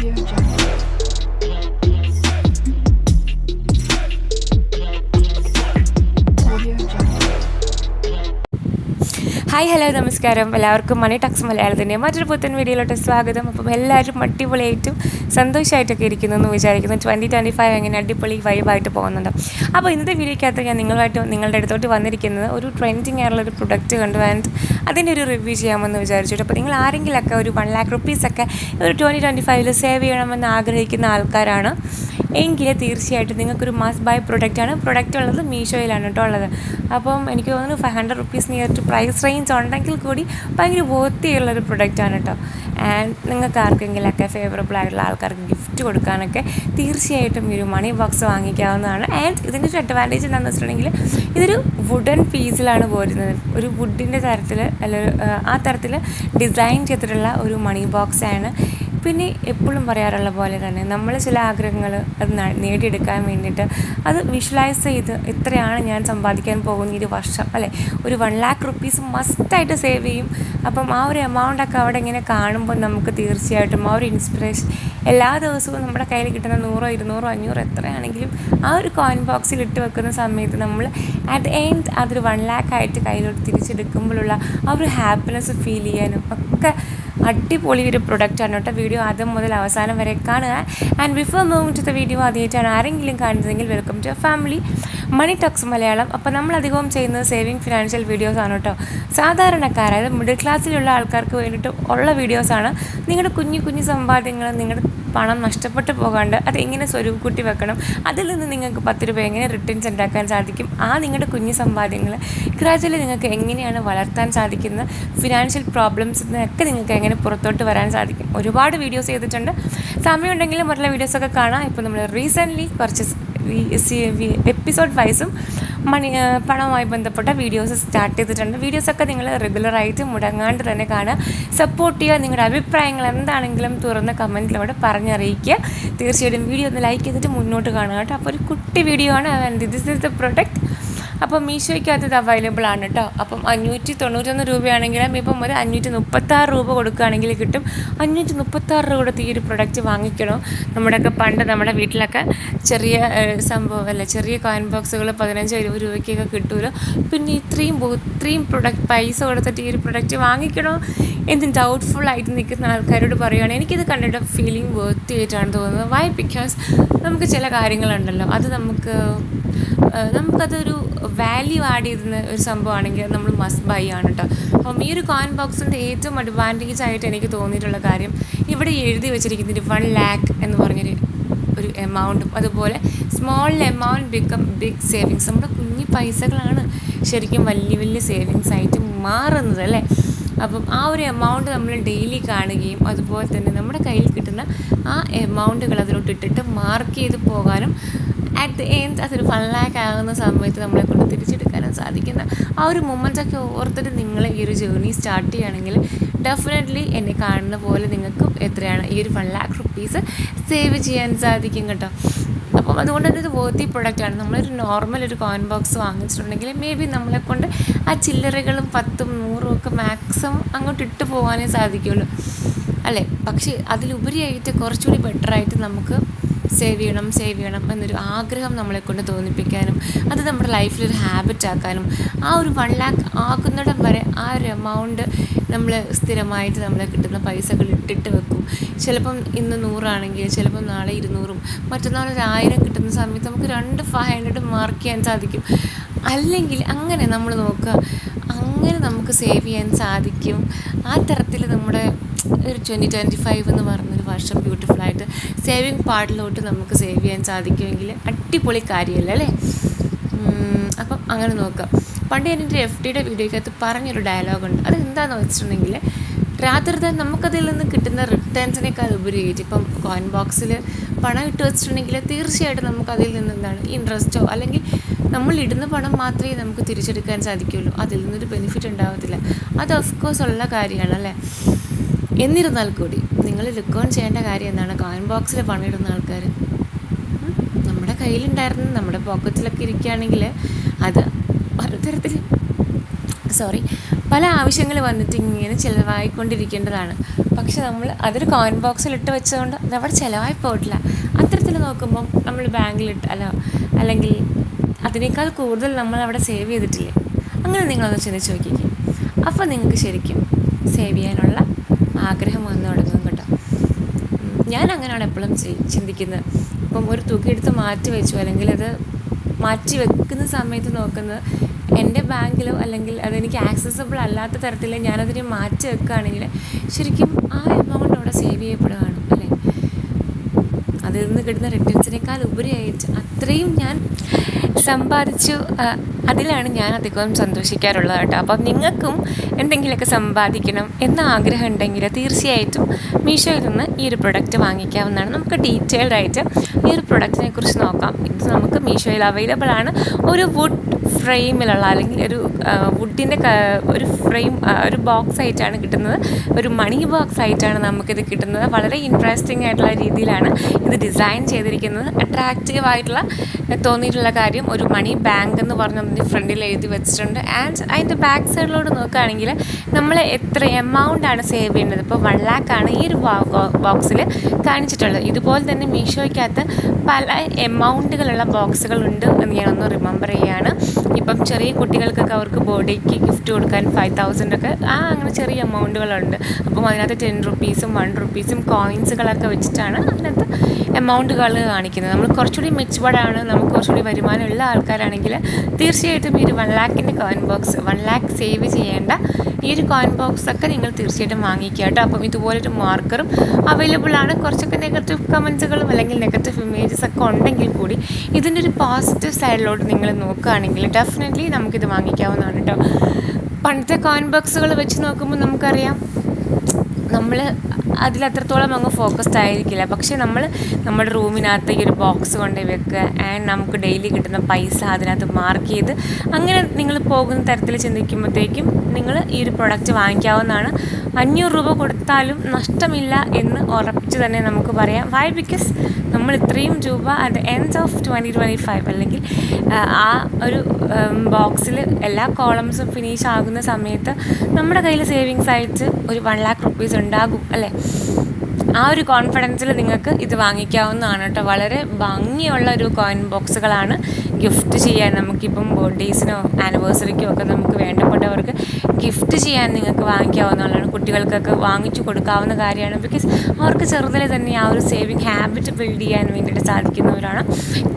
Audio Jungle. Hi hello നമസ്കാരം. എല്ലാവർക്കും മണി Tux മലയാളത്തിന്റെ മറ്റൊരു പുത്തൻ വീഡിയോയിലോട്ട് സ്വാഗതം. അപ്പം എല്ലാവരും അടിപൊളിയായിട്ടും സന്തോഷമായിട്ടൊക്കെ ഇരിക്കുന്നു എന്ന് വിചാരിക്കുന്നു. ട്വന്റി ട്വന്റി ഫൈവ് എങ്ങനെ അടിപൊളി വൈബായിട്ട് പോകുന്നുണ്ട്. അപ്പോൾ ഇന്നത്തെ വീഡിയോയ്ക്കകത്ത് ഞാൻ നിങ്ങളുമായിട്ട് നിങ്ങളുടെ അടുത്തോട്ട് വന്നിരിക്കുന്നത് ഒരു ട്രെൻഡിങ് ആയിട്ടുള്ള ഒരു പ്രൊഡക്റ്റ് കണ്ടു. ആൻഡ് അതിന്റെ ഒരു റിവ്യൂ ചെയ്യാമെന്ന് വിചാരിച്ചിട്ട്. അപ്പോൾ നിങ്ങൾ ആരെങ്കിലൊക്കെ ഒരു വൺ ലാക്ക് റുപ്പീസൊക്കെ ഒരു ട്വന്റി ട്വന്റി ഫൈവിൽ സേവ് ചെയ്യണമെന്ന് ആഗ്രഹിക്കുന്ന ആൾക്കാരാണ്. എങ്കിൽ തീർച്ചയായിട്ടും നിങ്ങൾക്കൊരു മാസ് ബൈ പ്രൊഡക്റ്റാണ് പ്രൊഡക്റ്റ് ഉള്ളത് മീഷോയിലാണ് കേട്ടോ ഉള്ളത്. അപ്പം എനിക്ക് തോന്നുന്നു five hundred rupees near to price range ഉണ്ടെങ്കിൽ കൂടി ഭയങ്കര വോത്തിയുള്ളൊരു പ്രൊഡക്റ്റാണ് കേട്ടോ ആൻഡ് നിങ്ങൾക്ക് ആർക്കെങ്കിലൊക്കെ ഫേവറബിൾ ആയിട്ടുള്ള ആൾക്കാർക്ക് ഗിഫ്റ്റ് കൊടുക്കാനൊക്കെ തീർച്ചയായിട്ടും ഈ ഒരു മണി ബോക്സ് വാങ്ങിക്കാവുന്നതാണ്. ആൻഡ് ഇതിന്റെ ഒരു അഡ്വാന്റേജ് എന്താണെന്ന് വെച്ചിട്ടുണ്ടെങ്കിൽ ഇതൊരു വുഡൻ പീസിലാണ് പോരുന്നത്. ഒരു വുഡിന്റെ തരത്തിൽ അല്ല ആ തരത്തിൽ ഡിസൈൻ ചെയ്തിട്ടുള്ള ഒരു മണി ബോക്സാണ് പിന്നെ എപ്പോഴും പറയാറുള്ള പോലെ തന്നെ നമ്മൾ ചില ആഗ്രഹങ്ങൾ അത് നേടിയെടുക്കാൻ വേണ്ടിയിട്ട് അത് വിഷ്വലൈസ് ചെയ്ത് ഇത്രയാണ് ഞാൻ സമ്പാദിക്കാൻ പോകുന്ന ഒരു വർഷം അല്ലേ? ഒരു വൺ ലാക്ക് റുപ്പീസ് മസ്റ്റായിട്ട് സേവ് ചെയ്യും. അപ്പം ആ ഒരു എമൗണ്ടൊക്കെ അവിടെ ഇങ്ങനെ കാണുമ്പോൾ നമുക്ക് തീർച്ചയായിട്ടും ആ ഒരു ഇൻസ്പിറേഷൻ എല്ലാ ദിവസവും നമ്മുടെ കയ്യിൽ കിട്ടുന്ന നൂറോ ഇരുന്നൂറോ അഞ്ഞൂറോ എത്രയാണെങ്കിലും ആ ഒരു കോയിൻ ബോക്സിൽ ഇട്ട് വെക്കുന്ന സമയത്ത് നമ്മൾ അറ്റ് എൻഡ് അതൊരു വൺ ലാക്ക് ആയിട്ട് കയ്യിലോട്ട് തിരിച്ചെടുക്കുമ്പോഴുള്ള ആ ഒരു ഹാപ്പിനെസ് ഫീൽ ചെയ്യാനും ഒക്കെ അടിപൊളി ഒരു പ്രൊഡക്റ്റാണ് കേട്ടോ. വീഡിയോ ആദ്യം മുതൽ അവസാനം വരെ കാണുക. And before moving to the video ആദ്യമായിട്ടാണ് ആരെങ്കിലും കാണുന്നതെങ്കിൽ welcome to Family Money Talks Malayalam. അപ്പോൾ നമ്മൾ അധികവും ചെയ്യുന്നത് സേവിങ് ഫിനാൻഷ്യൽ വീഡിയോസാണ് കേട്ടോ. സാധാരണക്കാർ അതായത് മിഡിൽ ക്ലാസ്സിലുള്ള ആൾക്കാർക്ക് വേണ്ടിയിട്ട് ഉള്ള വീഡിയോസാണ് നിങ്ങളുടെ കുഞ്ഞു കുഞ്ഞു സമ്പാദ്യങ്ങൾ നിങ്ങളുടെ പണം നഷ്ടപ്പെട്ടു പോകാണ്ട് അത് എങ്ങനെ സ്വരൂപ് വെക്കണം? അതിൽ നിന്ന് നിങ്ങൾക്ക് പത്ത് രൂപ എങ്ങനെ റിട്ടേൺസ് ഉണ്ടാക്കാൻ സാധിക്കും? ആ നിങ്ങളുടെ കുഞ്ഞു സമ്പാദ്യങ്ങൾ ഗ്രാജുവലി നിങ്ങൾക്ക് എങ്ങനെയാണ് വളർത്താൻ സാധിക്കുന്നത്? ഫിനാൻഷ്യൽ പ്രോബ്ലംസ് ഒക്കെ നിങ്ങൾക്ക് എങ്ങനെ പുറത്തോട്ട് വരാൻ സാധിക്കും? ഒരുപാട് വീഡിയോസ് ചെയ്തിട്ടുണ്ട്. സമയമുണ്ടെങ്കിൽ മറ്റുള്ള വീഡിയോസൊക്കെ കാണാം. ഇപ്പോൾ നമ്മൾ റീസെന്റ്ലി കുറച്ച് എപ്പിസോഡ് വൈസും മണി പണവുമായി ബന്ധപ്പെട്ട വീഡിയോസ് സ്റ്റാർട്ട് ചെയ്തിട്ടുണ്ട്. വീഡിയോസൊക്കെ നിങ്ങൾ റെഗുലറായിട്ട് മുടങ്ങാണ്ട് തന്നെ കാണുക. സപ്പോർട്ട് ചെയ്യുക. നിങ്ങളുടെ അഭിപ്രായങ്ങൾ എന്താണെങ്കിലും തുറന്ന കമന്റിലൂടെ പറഞ്ഞറിയിക്കുക. തീർച്ചയായിട്ടും വീഡിയോ ഒന്ന് ലൈക്ക് ചെയ്തിട്ട് മുന്നോട്ട് കാണുക കേട്ടോ. അപ്പോൾ ഒരു കുട്ടി വീഡിയോ ആണ്. ദിസ് ഇസ് ദ പ്രൊഡക്റ്റ് അപ്പോൾ മീഷോയ്ക്കകത്ത് ഇത് അവൈലബിൾ ആണ് കേട്ടോ അപ്പം അഞ്ഞൂറ്റി തൊണ്ണൂറ്റൊന്ന് രൂപയാണെങ്കിലും ഇപ്പം ഒരു അഞ്ഞൂറ്റി മുപ്പത്താറ് രൂപ കൊടുക്കുകയാണെങ്കിൽ കിട്ടും. അഞ്ഞൂറ്റി മുപ്പത്താറ് രൂപ കൊടുത്ത് ഈ ഒരു പ്രൊഡക്റ്റ് വാങ്ങിക്കണോ. നമ്മുടെയൊക്കെ പണ്ട് നമ്മുടെ വീട്ടിലൊക്കെ ചെറിയ സംഭവം അല്ല ചെറിയ കോയിൻ ബോക്സുകൾ പതിനഞ്ചോ ഇരുപത് രൂപയ്ക്കൊക്കെ കിട്ടുമല്ലോ പിന്നെ ഇത്രയും ഇത്രയും പ്രൊഡക്റ്റ് പൈസ കൊടുത്തിട്ട് ഈ ഒരു പ്രൊഡക്റ്റ് വാങ്ങിക്കണോ? എന്ന് ഡൗട്ട്ഫുൾ ആയിട്ട് നിൽക്കുന്ന ആൾക്കാരോട് പറയുകയാണ് എനിക്കിത് കണ്ടിട്ട് ഫീലിംഗ് വർത്ത് ആയിട്ടാണ് തോന്നുന്നത്. വൈ ബിക്കോസ് നമുക്ക് ചില കാര്യങ്ങളുണ്ടല്ലോ. അത് നമുക്ക് നമുക്കതൊരു വാല്യൂ ആഡ് ചെയ്തിരുന്ന ഒരു സംഭവമാണെങ്കിൽ നമ്മൾ മസ്റ്റ് ബൈ ആണ് കേട്ടോ അപ്പം ഈ ഒരു കോയിൻ ബോക്സിന്റെ ഏറ്റവും അഡ്വാന്റേജ് ആയിട്ട് എനിക്ക് തോന്നിയിട്ടുള്ള കാര്യം ഇവിടെ എഴുതി വെച്ചിരിക്കുന്നത് വൺ ലാക്ക് എന്ന് പറഞ്ഞൊരു ഒരു എമൗണ്ടും അതുപോലെ small amount become big savings നമ്മുടെ കുഞ്ഞു പൈസകളാണ് ശരിക്കും വലിയ വലിയ സേവിങ്സ് ആയിട്ട് മാറുന്നത് അല്ലേ? അപ്പം ആ ഒരു എമൗണ്ട് നമ്മൾ ഡെയിലി കാണുകയും അതുപോലെ തന്നെ നമ്മുടെ കയ്യിൽ കിട്ടുന്ന ആ എമൗണ്ടുകൾ അതിലോട്ട് ഇട്ടിട്ട് മാർക്ക് ചെയ്ത് പോകാനും അറ്റ് ദി എൻഡ് അതൊരു വൺ ലാക്ക് ആകുന്ന സമയത്ത് നമ്മളെ കൊണ്ട് തിരിച്ചെടുക്കാനും സാധിക്കുന്ന ആ ഒരു മൊമെന്റ് ഒക്കെ ഓർത്തിട്ട് നിങ്ങൾ ഈ ഒരു ജേർണി സ്റ്റാർട്ട് ചെയ്യുകയാണെങ്കിൽ ഡെഫിനറ്റ്ലി എന്നെ കാണുന്ന പോലെ നിങ്ങൾക്കും എത്രയാണ് ഈ ഒരു വൺ ലാക്ക് റുപ്പീസ് സേവ് ചെയ്യാൻ സാധിക്കും കേട്ടോ. അപ്പം അതുകൊണ്ട് തന്നെ ഇത് വേർത്തി പ്രൊഡക്റ്റാണ് നമ്മളൊരു നോർമൽ ഒരു കോയിൻ ബോക്സ് വാങ്ങിച്ചിട്ടുണ്ടെങ്കിൽ മേ ബി നമ്മളെ കൊണ്ട് ആ ചില്ലറകളും പത്തും നൂറും ഒക്കെ മാക്സിമം അങ്ങോട്ട് ഇട്ട് പോകാനേ സാധിക്കുള്ളൂ. അല്ലേ? പക്ഷേ അതിലുപരിയായിട്ട് കുറച്ചുകൂടി ബെറ്ററായിട്ട് നമുക്ക് സേവ് ചെയ്യണം സേവ് ചെയ്യണം എന്നൊരു ആഗ്രഹം നമ്മളെ കൊണ്ട് തോന്നിപ്പിക്കാനും അത് നമ്മുടെ ലൈഫിലൊരു ഹാബിറ്റ് ആക്കാനും ആ ഒരു വൺ ലാക്ക് ആകുന്നിടം വരെ ആ ഒരു എമൗണ്ട് നമ്മൾ സ്ഥിരമായിട്ട് നമ്മളെ കിട്ടുന്ന പൈസകൾ ഇട്ടിട്ട് വെക്കും. ചിലപ്പം ഇന്ന് നൂറാണെങ്കിൽ ചിലപ്പം നാളെ ഇരുന്നൂറും മറ്റന്നാൾ ഒരു ആയിരം കിട്ടുന്ന സമയത്ത് നമുക്ക് രണ്ട് ഫൈവ് ഹൺഡ്രഡ് മാർക്ക് ചെയ്യാൻ സാധിക്കും. അല്ലെങ്കിൽ അങ്ങനെ നമ്മൾ നോക്കുക അങ്ങനെ നമുക്ക് സേവ് ചെയ്യാൻ സാധിക്കും. ആ തരത്തിൽ നമ്മുടെ ഒരു ട്വന്റി ട്വന്റി ഫൈവ് എന്ന് പറഞ്ഞൊരു വർഷം ബ്യൂട്ടിഫുൾ ആയിട്ട് സേവിങ് പാർട്ടിലോട്ട് നമുക്ക് സേവ് ചെയ്യാൻ സാധിക്കുമെങ്കിൽ അടിപൊളി കാര്യമല്ല അല്ലേ? അപ്പം അങ്ങനെ നോക്കാം. പണ്ട് ഞാൻ എന്റെ എഫ് ഡിയുടെ വീഡിയോയ്ക്കകത്ത് പറഞ്ഞൊരു ഡയലോഗുണ്ട് അത് എന്താണെന്ന് വെച്ചിട്ടുണ്ടെങ്കിൽ രാത്രി തന്നെ നമുക്കതിൽ നിന്ന് കിട്ടുന്ന റിട്ടേൺസിനേക്കാൾ ഉപരിയായിട്ട് ഇപ്പം കോയിൻ ബോക്സിൽ പണം ഇട്ട് വെച്ചിട്ടുണ്ടെങ്കിൽ തീർച്ചയായിട്ടും നമുക്ക് അതിൽ നിന്ന് എന്താണ് ഇൻട്രസ്റ്റോ അല്ലെങ്കിൽ നമ്മൾ ഇടുന്ന പണം മാത്രമേ നമുക്ക് തിരിച്ചെടുക്കാൻ സാധിക്കുകയുള്ളൂ അതിൽ നിന്നൊരു ബെനിഫിറ്റ് ഉണ്ടാവത്തില്ല. അത് ഓഫ് കോഴ്സ് ഉള്ള കാര്യമാണ് അല്ലേ? എന്നിരുന്നാൽ കൂടി നിങ്ങൾ ലുക്കോൺ ചെയ്യേണ്ട കാര്യം എന്താണ്? കോയിൻ ബോക്സിൽ പണിയിടുന്ന ആൾക്കാർ നമ്മുടെ കയ്യിലുണ്ടായിരുന്ന നമ്മുടെ പോക്കറ്റിലൊക്കെ ഇരിക്കുകയാണെങ്കിൽ അത് പലതരത്തിൽ സോറി പല ആവശ്യങ്ങൾ വന്നിട്ട് ഇങ്ങനെ ചിലവായിക്കൊണ്ടിരിക്കേണ്ടതാണ്. പക്ഷെ നമ്മൾ അതൊരു കോയിൻ ബോക്സിൽ ഇട്ട് വെച്ചതുകൊണ്ട് അത് അവിടെ ചിലവായി പോയിട്ടില്ല. അത്തരത്തിൽ നോക്കുമ്പം നമ്മൾ ബാങ്കിലിട്ട് അല്ല അല്ലെങ്കിൽ അതിനേക്കാൾ കൂടുതൽ നമ്മൾ അവിടെ സേവ് ചെയ്തിട്ടില്ലേ? അങ്ങനെ നിങ്ങളൊന്ന് ചിന്തിച്ച് നോക്കിക്കേ. അപ്പോൾ നിങ്ങൾക്ക് ശരിക്കും സേവ് ചെയ്യാനുള്ള ആഗ്രഹം വന്നു തുടങ്ങും കേട്ടോ. ഞാൻ അങ്ങനെയാണ് എപ്പോഴും ചിന്തിക്കുന്നത്. ഇപ്പം ഒരു തുക എടുത്ത് മാറ്റി വെച്ചു അല്ലെങ്കിൽ അത് മാറ്റി വെക്കുന്ന സമയത്ത് നോക്കുന്നത് എന്റെ ബാങ്കിലോ അല്ലെങ്കിൽ അതെനിക്ക് ആക്സസബിൾ അല്ലാത്ത തരത്തിൽ ഞാനതിനെ മാറ്റി വെക്കുകയാണെങ്കിൽ ശരിക്കും ആ എമൗണ്ട് അവിടെ സേവ് ചെയ്യപ്പെടുകയാണ് അല്ലേ? അതിൽ നിന്ന് കിട്ടുന്ന റിട്ടേൺസിനേക്കാൾ ഉപരിയായിട്ട് അത്രയും ഞാൻ സമ്പാദിച്ചു അതിലാണ് ഞാൻ അധികവും സന്തോഷിക്കാറുള്ളത് കേട്ടോ അപ്പം നിങ്ങൾക്കും എന്തെങ്കിലുമൊക്കെ സമ്പാദിക്കണം എന്ന ആഗ്രഹം ഉണ്ടെങ്കിൽ തീർച്ചയായിട്ടും മീഷോയിൽ നിന്ന് ഈ ഒരു പ്രൊഡക്റ്റ് വാങ്ങിക്കാവുന്നതാണ്. നമുക്ക് ഡീറ്റെയിൽഡ് ആയിട്ട് ഈ ഒരു പ്രൊഡക്റ്റിനെ കുറിച്ച് നോക്കാം. ഇത് നമുക്ക് മീഷോയിൽ അവൈലബിൾ ആണ്. ഒരു വുഡ് ഫ്രെയിമിലുള്ള അല്ലെങ്കിൽ ഒരു വുഡിന്റെ ഒരു ഫ്രെയിം ഒരു ബോക്സ് ആയിട്ടാണ് കിട്ടുന്നത്. ഒരു മണി ബോക്സ് ആയിട്ടാണ് നമുക്കിത് കിട്ടുന്നത്. വളരെ ഇൻട്രസ്റ്റിംഗ് ആയിട്ടുള്ള രീതിയിലാണ് ഇത് ഡിസൈൻ ചെയ്തിരിക്കുന്നത്. അട്രാക്റ്റീവ് ആയിട്ടുള്ള തോന്നിയിട്ടുള്ള കാര്യം ഒരു മണി ബാങ്ക് എന്ന് പറഞ്ഞ് അതിന്റെ ഫ്രണ്ടിൽ എഴുതി വെച്ചിട്ടുണ്ട്. ആൻഡ് അതിന്റെ ബാക്ക് സൈഡിലോട്ട് നോക്കുകയാണെങ്കിൽ നമ്മൾ എത്ര എമൗണ്ട് ആണ് സേവ് ചെയ്യേണ്ടത്? ഇപ്പോൾ വൺ ലാക്ക് ആണ് ഈ ഒരു ബോക്സിൽ കാണിച്ചിട്ടുള്ളത്. ഇതുപോലെ തന്നെ മീഷോയ്ക്കകത്ത് പല എമൗണ്ടുകളുള്ള ബോക്സുകളുണ്ട് എന്ന് ഞാനൊന്ന് റിമെമ്പർ ചെയ്യാണ്. ഇപ്പം ചെറിയ കുട്ടികൾക്കൊക്കെ അവർക്ക് ബോഡിക്ക് ഗിഫ്റ്റ് കൊടുക്കാൻ ഫൈവ് തൗസൻഡ് ഒക്കെ ആ അങ്ങനെ ചെറിയ എമൗണ്ടുകളുണ്ട് അപ്പം അതിനകത്ത് ടെൻ റുപ്പീസും വൺ റുപ്പീസും കോയിൻസുകളൊക്കെ വെച്ചിട്ടാണ് അതിനകത്ത് എമൗണ്ടുകൾ കാണിക്കുന്നത്. നമ്മൾ കുറച്ചുകൂടി മെച്ചുപാടാണ് നമുക്ക് കുറച്ചുകൂടി വരുമാനമുള്ള ആൾക്കാരാണെങ്കിൽ തീർച്ചയായിട്ടും ഈ ഒരു one ലാക്കിന്റെ coin box one lakh save ചെയ്യേണ്ട ഈ ഒരു കോയിൻ ബോക്സ് ഒക്കെ നിങ്ങൾ തീർച്ചയായിട്ടും വാങ്ങിക്കുക കേട്ടോ. അപ്പം ഇതുപോലൊരു മാർക്കറും അവൈലബിൾ ആണ്. കുറച്ചൊക്കെ നെഗറ്റീവ് കമൻസുകളും അല്ലെങ്കിൽ നെഗറ്റീവ് ഇമേജസ് ഒക്കെ ഉണ്ടെങ്കിൽ കൂടി ഇതിന്റെ ഒരു പോസിറ്റീവ് സൈഡിലോട്ട് നിങ്ങൾ നോക്കുകയാണെങ്കിൽ ഡെഫിനറ്റ്ലി നമുക്കിത് വാങ്ങിക്കാവുന്നതാണ് കേട്ടോ. പണ്ടത്തെ കോയിൻ ബോക്സുകൾ വെച്ച് നോക്കുമ്പോൾ നമുക്കറിയാം നമ്മൾ അതിലത്രത്തോളം അങ്ങ് ഫോക്കസ്ഡ് ആയിരിക്കില്ല. പക്ഷേ നമ്മൾ നമ്മുടെ റൂമിനകത്ത് ഈ ഒരു ബോക്സ് കൊണ്ടുപോയി വെക്കുക. ആൻഡ് നമുക്ക് ഡെയിലി കിട്ടുന്ന പൈസ അതിനകത്ത് മാർക്ക് ചെയ്ത് അങ്ങനെ നിങ്ങൾ പോകുന്ന തരത്തിൽ ചിന്തിക്കുമ്പോഴത്തേക്കും നിങ്ങൾ ഈ ഒരു പ്രൊഡക്റ്റ് വാങ്ങിക്കാവുന്നതാണ്. അഞ്ഞൂറ് രൂപ കൊടുത്താലും നഷ്ടമില്ല എന്ന് ഉറപ്പിച്ച് തന്നെ നമുക്ക് പറയാം. വൈ ബിക്കോസ് നമ്മൾ ഇത്രയും രൂപ at end of twenty twenty five അല്ലെങ്കിൽ ആ ഒരു ബോക്സിൽ എല്ലാ കോളംസും ഫിനിഷ് ആകുന്ന സമയത്ത് നമ്മുടെ കയ്യിൽ സേവിങ്സ് ആയിട്ട് ഒരു വൺ ലാക്ക് റുപ്പീസ് ഉണ്ടാകും അല്ലേ? ആ ഒരു കോൺഫിഡൻസിൽ നിങ്ങൾക്ക് ഇത് വാങ്ങിക്കാവുന്നതാണ് കേട്ടോ. വളരെ ഭംഗിയുള്ള ഒരു കോയിൻ ബോക്സുകളാണ് ഗിഫ്റ്റ് ചെയ്യാൻ നമുക്കിപ്പം ബർത്ത്ഡേസിനോ ആനിവേഴ്സറിക്കോ ഒക്കെ നമുക്ക് വേണ്ടപ്പെട്ടവർക്ക് ഗിഫ്റ്റ് ചെയ്യാൻ നിങ്ങൾക്ക് വാങ്ങിക്കാവുന്നതാണ്. കുട്ടികൾക്കൊക്കെ വാങ്ങിച്ചു കൊടുക്കാവുന്ന കാര്യമാണ്. ബിക്കോസ് അവർക്ക് ചെറുതിലെ തന്നെ ആ ഒരു സേവിങ് ഹാബിറ്റ് ബിൽഡ് ചെയ്യാൻ വേണ്ടിയിട്ട് സാധിക്കുന്നവരാണ്.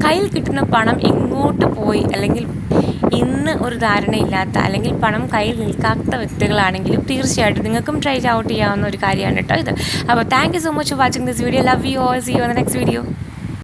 കയ്യിൽ കിട്ടുന്ന പണം എങ്ങോട്ട് പോയി? അല്ലെങ്കിൽ ഇന്ന് ഒരു ധാരണയില്ലാത്ത അല്ലെങ്കിൽ പണം കയ്യിൽ നിൽക്കാത്ത വ്യക്തികളാണെങ്കിലും തീർച്ചയായിട്ടും നിങ്ങൾക്കും ട്രൈ ഔട്ട് ചെയ്യാവുന്ന ഒരു കാര്യമാണ് കേട്ടോ ഇത്. അപ്പോൾ thank you so much for watching this video love you all see you next video